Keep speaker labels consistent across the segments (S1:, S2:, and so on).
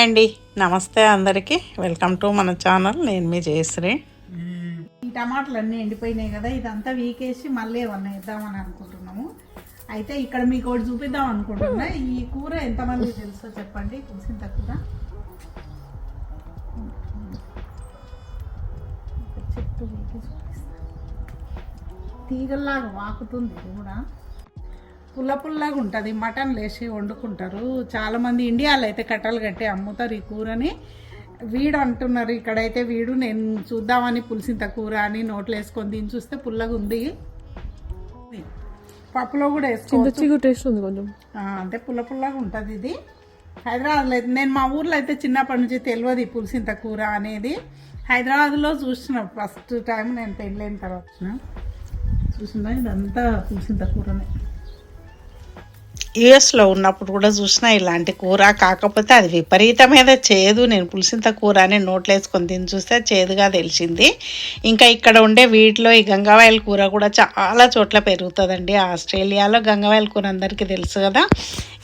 S1: అండి. నమస్తే అందరికీ. వెల్కమ్ టు మన ఛానల్. నేను మీ జయశ్రీ.
S2: ఈ టమాటాలు అన్నీ ఎండిపోయినాయి కదా ఇదంతా వీకేసి మళ్ళీ ఏమన్నా ఇద్దామని అనుకుంటున్నాము. అయితే ఇక్కడ మీకు ఒకటి చూపిద్దాం అనుకుంటున్నా. ఈ కూర ఎంతమంది తెలుసో చెప్పండి. తెలిసిన కూర చెట్టు వీకి చూపిస్తా. తీగల్లాగా వాకుతుంది కూడా. పుల్ల పుల్లగా ఉంటుంది. మటన్ లేసి వండుకుంటారు. చాలామంది ఇండియాలో అయితే కట్టలు కట్టి అమ్ముతారు ఈ కూరని. వీడు అంటున్నారు ఇక్కడైతే వీడు నేను చూద్దామని పులిసింత కూర అని నోట్లో వేసుకొని తిని చూస్తే పుల్లగా ఉంది. పప్పులో కూడా వేసుకోవచ్చు.
S3: టేస్ట్ ఉంది కొంచెం.
S2: అంటే పుల్ల పుల్లగా ఉంటుంది ఇది. హైదరాబాద్లో అయితే నేను మా ఊర్లో అయితే చిన్నప్పటి నుంచి తెలియదు ఈ పులిసింత కూర అనేది. హైదరాబాద్లో చూసిన ఫస్ట్ టైం నేను పెళ్ళైన తర్వాత. చూసిన. ఇదంతా పులిసింత కూరనే.
S1: యుఎస్లో ఉన్నప్పుడు కూడా చూసిన ఇలాంటి కూర కాకపోతే అది విపరీతమైన చేదు. నేను పులిసింత కూర అని నోట్లో వేసుకొని తిని చూస్తే చేదుగా తెలిసింది. ఇంకా ఇక్కడ ఉండే వీటిలో ఈ గంగావాయల కూర కూడా చాలా చోట్ల పెరుగుతుందండి. ఆస్ట్రేలియాలో గంగావాయల కూర అందరికీ తెలుసు కదా.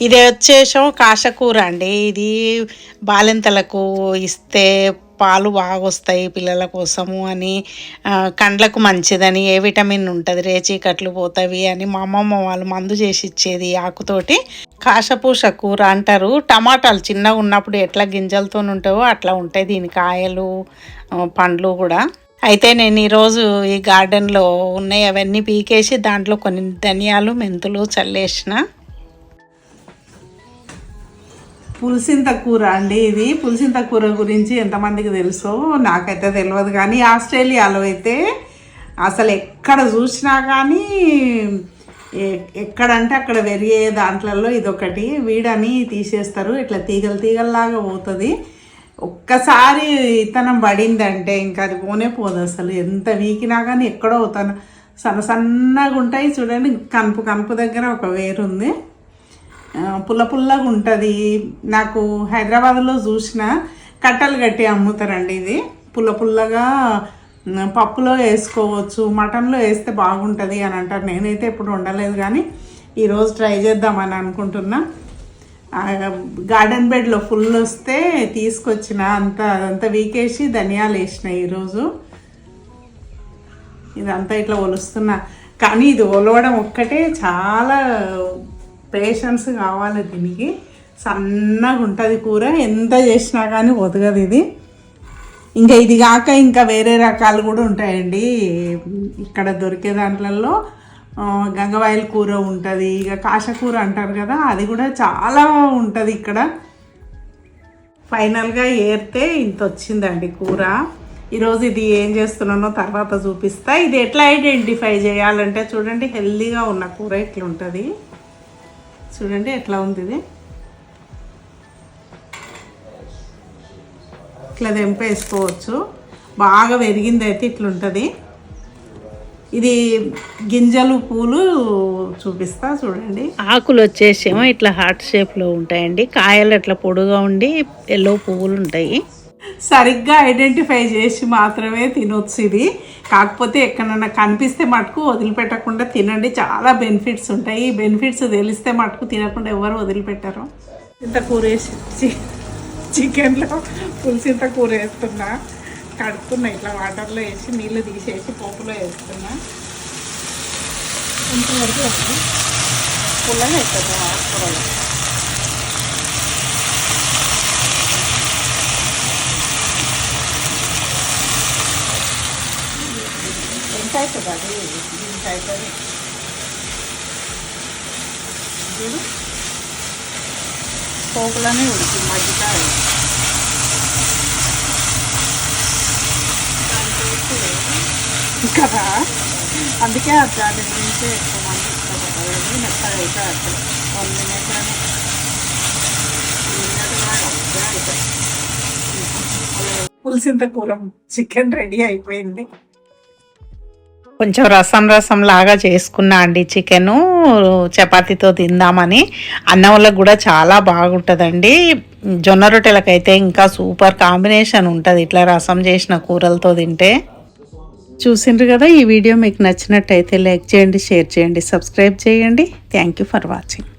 S1: ఇది వచ్చేసాం కాశకూర అండి. ఇది బాలింతలకు ఇస్తే పాలు బాగా వస్తాయి పిల్లల కోసము అని కండ్లకు మంచిదని ఏ విటమిన్ ఉంటుంది రేచీకట్లు పోతావి అని మా అమ్మమ్మ వాళ్ళు మందు చేసి ఇచ్చేది ఆకుతోటి. కాశపూష కూర అంటారు. టమాటాలు చిన్నగా ఉన్నప్పుడు ఎట్లా గింజలతో ఉంటావో అట్లా ఉంటాయి దీని కాయలు పండ్లు కూడా. అయితే నేను ఈరోజు ఈ గార్డెన్లో ఉన్నాయి అవన్నీ పీకేసి దాంట్లో కొన్ని ధనియాలు మెంతులు చల్లేసిన.
S2: పులిసింత కూర అండి ఇది. పులిసింత కూర గురించి ఎంతమందికి తెలుసో నాకైతే తెలియదు కానీ ఆస్ట్రేలియాలో అయితే అసలు ఎక్కడ చూసినా కానీ ఎ- ఎక్కడంటే అక్కడ వెరిగే దాంట్లలో ఇదొకటి. వీడని తీసేస్తారు. ఇట్లా తీగలు తీగల్లాగా పోతుంది. ఒక్కసారి ఇతనం పడిందంటే ఇంకా అది పోనే పోదు అసలు. ఎంత వీకినా కానీ ఎక్కడో తను సన్న సన్నగా ఉంటాయి చూడండి. కనుపు కనుపు దగ్గర ఒక వేరుంది. ఉంది పుల్ల పుల్లగా ఉంటుంది. నాకు హైదరాబాద్లో చూసిన కట్టలు కట్టి అమ్ముతారండి ఇది. పుల్ల పుల్లగా పప్పులో వేసుకోవచ్చు మటన్లో వేస్తే బాగుంటుంది అని అంటారు. నేనైతే ఎప్పుడు వండలేదు కానీ ఈరోజు ట్రై చేద్దామని అనుకుంటున్నా. గార్డెన్ బెడ్లో ఫుల్ వస్తే తీసుకొచ్చిన అంత అదంతా వీకేసి ధనియాలు వేసిన ఈరోజు. ఇదంతా ఇట్లా ఒలుస్తున్నా. కానీ ఇది ఒలవడం ఒక్కటే చాలా పేషెన్స్ కావాలి దీనికి. సన్నగా ఉంటుంది కూర. ఎంత చేసినా కానీ ఒదగదు ఇది. ఇంకా ఇది కాక ఇంకా వేరే రకాలు కూడా ఉంటాయండి. ఇక్కడ దొరికే దాంట్లలో గంగవాయల కూర ఉంటుంది. ఇక కాశకూర అంటారు కదా అది కూడా చాలా ఉంటుంది ఇక్కడ. ఫైనల్గా ఏరితే ఇంత వచ్చిందండి కూర. ఈరోజు ఇది ఏం చేస్తున్నానో తర్వాత చూపిస్తా. ఇది ఎట్లా ఐడెంటిఫై చేయాలంటే చూడండి హెల్దీగా ఉన్న కూర ఇట్లా ఉంటుంది చూడండి ఎట్లా ఉంది ఇది? ఇట్లా తెంపేసుకోవచ్చు బాగా వెరిగిందైతే ఇట్లుంటుంది. ఇది గింజలు పూలు చూపిస్తా చూడండి.
S1: ఆకులు వచ్చేసేమో ఇట్లా హార్ట్ షేప్లో ఉంటాయండి. కాయలు ఇట్లా పొడుగా ఉండి ఎల్లో పువ్వులు ఉంటాయి.
S2: సరిగ్గా ఐడెంటిఫై చేసి మాత్రమే తినొచ్చు ఇది. కాకపోతే ఎక్కడన్నా కనిపిస్తే మటుకు వదిలిపెట్టకుండా తినండి. చాలా బెనిఫిట్స్ ఉంటాయి. ఈ బెనిఫిట్స్ తెలిస్తే మటుకు తినకుండా ఎవరు వదిలిపెట్టరు. ఇంత కూర వేసి చికెన్లో పులిసింత కూర వేస్తున్నా. కడుపుతున్నా ఇట్లా వాటర్లో వేసి నీళ్ళు తీసేసి పోపులో వేస్తున్నా. ఇంతవరకు వస్తుంది పుల్లగా అవుతుంది ఆకుకూరలో ఎంత అవుతుంది అది దీనికి అవుతుంది చూడు పోపులనే ఉడికి మజ్జికాయ కదా అందుకే ఆ దాని గురించి ఎక్కువ మంది ఇష్టపడలేదు మెత్తగా అయితే అట్లా వన్ మినిట్లోనే పులిసింత కూర చికెన్ రెడీ అయిపోయింది.
S1: కొంచెం రసం రసం లాగా చేసుకున్నా అండి చికెను చపాతీతో తిందామని. అన్నంలో కూడా చాలా బాగుంటుందండి. జొన్న రొట్టెలకైతే ఇంకా సూపర్ కాంబినేషన్ ఉంటుంది ఇట్లా రసం చేసిన కూరలతో తింటే. చూసిండ్రు కదా ఈ వీడియో మీకు నచ్చినట్టయితే లైక్ చేయండి షేర్ చేయండి సబ్స్క్రైబ్ చేయండి. Thank you for watching